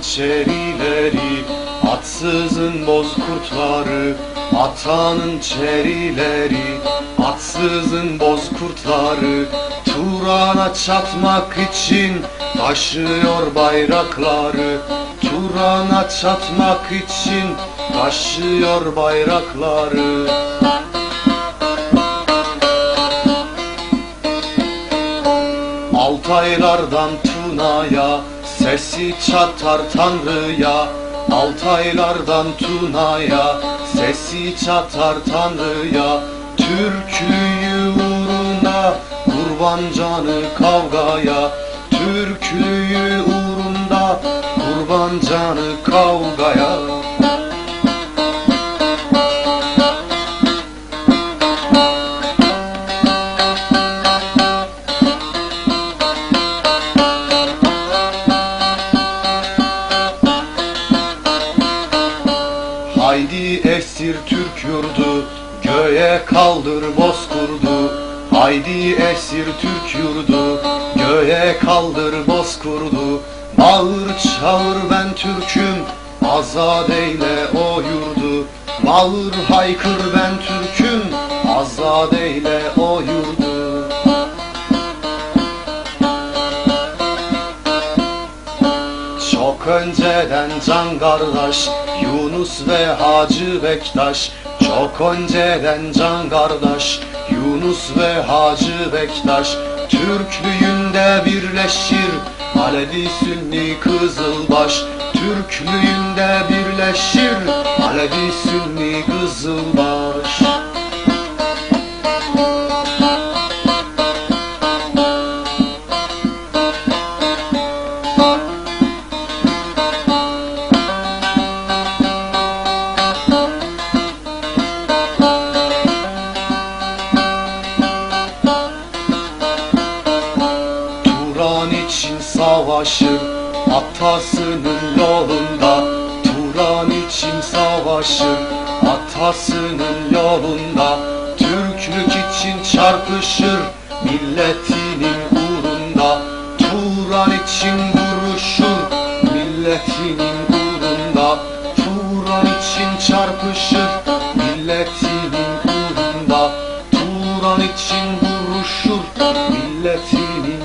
çerileri Atsızın bozkurtları Atanın çerileri Atsızın bozkurtları Turan'a çatmak için Taşıyor bayrakları. Turan'a çatmak için Taşıyor bayrakları. Altaylardan Tuna'ya Sesi çatar Tanrı'ya Altaylardan Tuna'ya. Sesi çatar Tanrı'ya Türklüğü uğruna Kurban canı kavgaya. Türklüğü uğrunda Kurban canı kavgaya Haydi esir Türk yurdu Göğe kaldır bozkurdu. Haydi esir Türk yurdu Göğe kaldır bozkurdu. Bağır çağır ben Türk'üm Azad eyle o yurdu. Bağır haykır ben Türk'üm Azad eyle o yurdu önceden can kardeş Yunus ve Hacı Bektaş. Çok önceden can kardeş Yunus ve Hacı Bektaş. Türklüğünde birleşir Alevi Sünni Kızılbaş. Türklüğünde birleşir Alevi Sünni Kızılbaş savaşır atasının yolunda Turan için savaşır atasının yolunda. Türklük için çarpışır milletinin uğrunda. Turan için vuruşur milletinin uğrunda. Turan için çarpışır milletinin uğrunda. Turan için vuruşur milletinin